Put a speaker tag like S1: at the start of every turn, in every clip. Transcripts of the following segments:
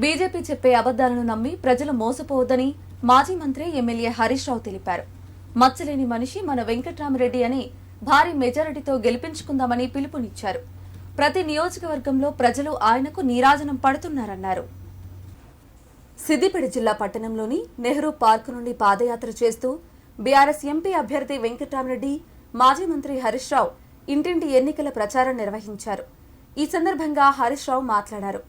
S1: BJP చెప్పే అబద్దాలను నమ్మి ప్రజలు మోసపోవద్దని మాజీ మంత్రి ఎమ్మెల్యే హరీష్ రావు తెలిపారు. మచ్చలేని మనిషి మన వెంకట్రామరెడ్డి అని భారీ మెజారిటీతో గెలిపించుకుందామని పిలుపునిచ్చారు. ప్రతి నియోజకవర్గంలో ప్రజలు ఆయనకు నీరాజనం పడుతున్నారన్నారు. సిద్దిపేట జిల్లా పట్టణంలోని నెహ్రూ పార్క్ నుండి పాదయాత్ర చేస్తూ బీఆర్ఎస్ ఎంపీ అభ్యర్థి వెంకట్రామరెడ్డి మాజీ మంత్రి హరీష్ రావు ఇంటింటి ఎన్నికల ప్రచారం నిర్వహించారు. ఈ సందర్భంగా హరీష్ రావు మాట్లాడారు.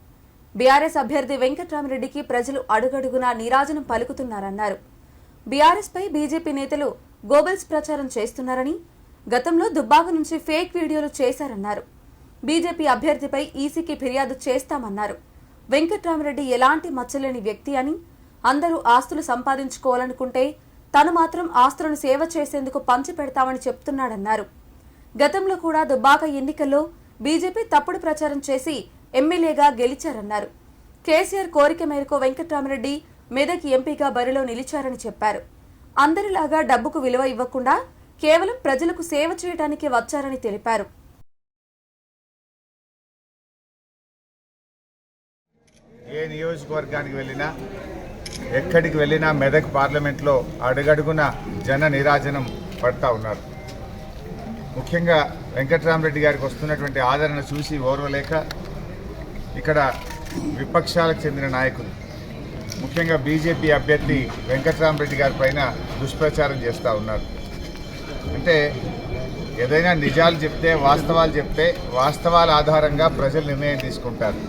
S1: బీఆర్ఎస్ అభ్యర్థి వెంకట్రామిరెడ్డికి ప్రజలు అడుగడుగునా నీరాజనం పలుకుతున్నారన్నారు. బీఆర్ఎస్పై బీజేపీ నేతలు గోబెల్స్ ప్రచారం చేస్తున్నారని గతంలో దుబ్బాక నుంచి ఫేక్ వీడియోలు చేశారన్నారు. బీజేపీ అభ్యర్థిపై ఈసీకి ఫిర్యాదు చేస్తామన్నారు. వెంకట్రామరెడ్డి ఎలాంటి మచ్చలేని వ్యక్తి అని అందరూ ఆస్తులు సంపాదించుకోవాలనుకుంటే తను మాత్రం ఆస్తులను సేవ చేసేందుకు పంచిపెడతామని చెప్తున్నాడన్నారు. గతంలో కూడా దుబ్బాక ఎన్నికల్లో బీజేపీ తప్పుడు ప్రచారం చేసి ఎమ్మెల్యేగా గెలిచారన్నారు. కేసీఆర్ కోరిక మేరకు వెంకట్రామరెడ్డి మెదక్ ఎంపీగా బరిలో నిలిచారని చెప్పారు. అందరిలాగా డబ్బుకు విలువ ఇవ్వకుండా కేవలం ప్రజలకు సేవ చేయడానికి వచ్చారని తెలిపారు.
S2: ఏ నియోజకవర్గానికి వెళ్ళినా ఎక్కడికి వెళ్ళినా మెదక్ పార్లమెంట్లో అడుగడుగున జన నిరాజనం పడతా ఉన్నారు. ముఖ్యంగా వెంకట్రామరెడ్డి గారికి వస్తున్నటువంటి ఆదరణ చూసి ఓర్వలేక ఇక్కడ విపక్షాలకు చెందిన నాయకులు. ముఖ్యంగా బీజేపీ అభ్యర్థి వెంకట్రామరెడ్డి గారి పైన దుష్ప్రచారం చేస్తూ ఉన్నారు. అంటే ఏదైనా నిజాలు చెప్తే వాస్తవాలు చెప్తే వాస్తవాల ఆధారంగా ప్రజలు నిర్ణయం తీసుకుంటారు.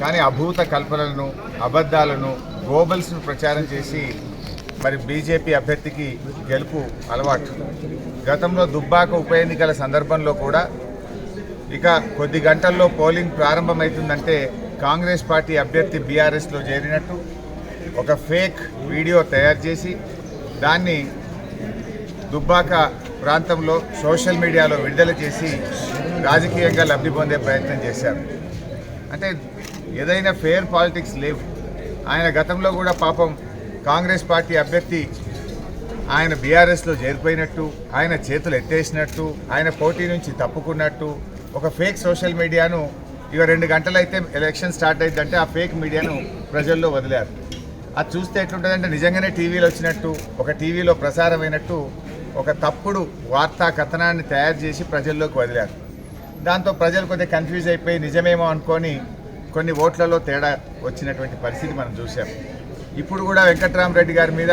S2: కానీ అభూత కల్పనలను అబద్ధాలను గోబల్స్ను ప్రచారం చేసి మరి బీజేపీ అభ్యర్థికి గెలుపు అలవాటు. గతంలో దుబ్బాక ఉప ఎన్నికల సందర్భంలో కూడా ఇక కొద్ది గంటల్లో పోలింగ్ ప్రారంభమవుతుందంటే కాంగ్రెస్ పార్టీ అభ్యర్థి బీఆర్ఎస్లో చేరినట్టు ఒక ఫేక్ వీడియో తయారు చేసి దాన్ని దుబ్బాక ప్రాంతంలో సోషల్ మీడియాలో విడుదల చేసి రాజకీయంగా లబ్ధి పొందే ప్రయత్నం చేశారు. అంటే ఏదైనా ఫెయిర్ పాలిటిక్స్ లేవు. ఆయన గతంలో కూడా పాపం కాంగ్రెస్ పార్టీ అభ్యర్థి ఆయన బీఆర్ఎస్లో చేరిపోయినట్టు ఆయన చేతులు ఎత్తేసినట్టు ఆయన పోటీ నుంచి తప్పుకున్నట్టు ఒక ఫేక్ సోషల్ మీడియాను ఇక రెండు గంటలైతే ఎలక్షన్ స్టార్ట్ అయిందంటే ఆ ఫేక్ మీడియాను ప్రజల్లో వదిలారు. అది చూస్తే ఎట్లుంటుందంటే నిజంగానే టీవీలో వచ్చినట్టు ఒక టీవీలో ప్రసారమైనట్టు ఒక తప్పుడు వార్తా కథనాన్ని తయారు చేసి ప్రజల్లోకి వదిలారు. దాంతో ప్రజలు కొద్దిగా కన్ఫ్యూజ్ అయిపోయి నిజమేమో అనుకొని కొన్ని ఓట్లలో తేడా వచ్చినటువంటి పరిస్థితి మనం చూసాం ఇప్పుడు కూడా వెంకట్రామరెడ్డి గారి మీద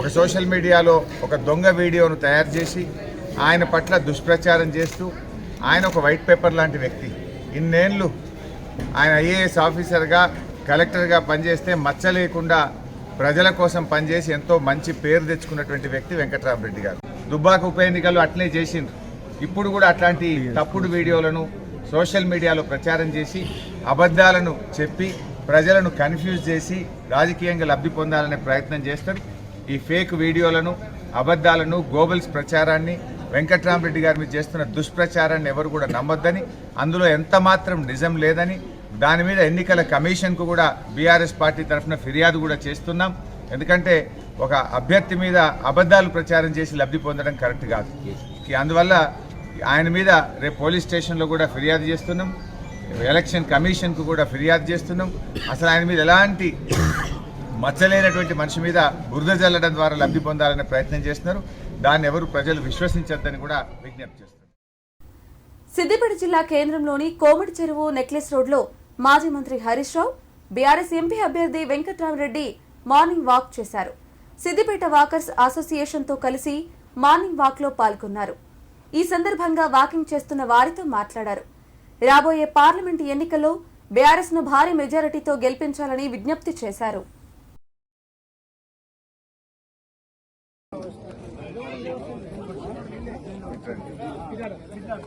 S2: ఒక సోషల్ మీడియాలో ఒక దొంగ వీడియోను తయారు చేసి ఆయన పట్ల దుష్ప్రచారం చేస్తూ ఆయన ఒక వైట్ పేపర్ లాంటి వ్యక్తి. ఇన్నేళ్ళు ఆయన ఐఏఎస్ ఆఫీసర్గా కలెక్టర్గా పనిచేస్తే మచ్చ లేకుండా ప్రజల కోసం పనిచేసి ఎంతో మంచి పేరు తెచ్చుకున్నటువంటి వ్యక్తి వెంకట్రామరెడ్డి గారు. దుబ్బాక ఉప ఎన్నికలు అట్లే చేసిండ్రు. ఇప్పుడు కూడా అట్లాంటి తప్పుడు వీడియోలను సోషల్ మీడియాలో ప్రచారం చేసి అబద్ధాలను చెప్పి ప్రజలను కన్ఫ్యూజ్ చేసి రాజకీయంగా లబ్ధి పొందాలనే ప్రయత్నం చేస్తారు. ఈ ఫేక్ వీడియోలను అబద్ధాలను గోబల్స్ ప్రచారాన్ని వెంకట్రామరెడ్డి గారి మీద చేస్తున్న దుష్ప్రచారాన్ని ఎవరు కూడా నమ్మొద్దని అందులో ఎంత మాత్రం నిజం లేదని దాని మీద ఎన్నికల కమిషన్కు కూడా బీఆర్ఎస్ పార్టీ తరఫున ఫిర్యాదు కూడా చేస్తున్నాం. ఎందుకంటే ఒక అభ్యర్థి మీద అబద్ధాలు ప్రచారం చేసి లబ్ధి పొందడం కరెక్ట్ కాదు. అందువల్ల ఆయన మీద రేపు పోలీస్ స్టేషన్లో కూడా ఫిర్యాదు చేస్తున్నాం. ఎలక్షన్ కమిషన్కు కూడా ఫిర్యాదు చేస్తున్నాం. అసలు ఆయన మీద ఎలాంటి మచ్చలేనటువంటి మనిషి మీద బురద జల్లడం ద్వారా లబ్ధి పొందాలనే ప్రయత్నం చేస్తున్నారు. దాన్ని ఎవరు ప్రజలు విశ్వసించద్దని కూడా విజ్ఞప్తి చేస్తారు
S1: సిద్దిపేట జిల్లా కేంద్రంలోని కోమటి చెరువు నెక్లెస్ రోడ్లో మాజీ మంత్రి హరీష్ రావు బీఆర్ఎస్ ఎంపీ అభ్యర్థి వెంకట్రామరెడ్డి మార్నింగ్ వాక్ చేశారు. సిద్దిపేట వాకర్స్ అసోసియేషన్తో కలిసి మార్నింగ్ వాక్లో పాల్గొన్నారు. ఈ సందర్భంగా వాకింగ్ చేస్తున్న వారితో మాట్లాడారు. రాబోయే పార్లమెంటు ఎన్నికల్లో బీఆర్ఎస్ను భారీ మెజారిటీతో గెలిపించాలని విజ్ఞప్తి చేశారు. Pilar, Pilar.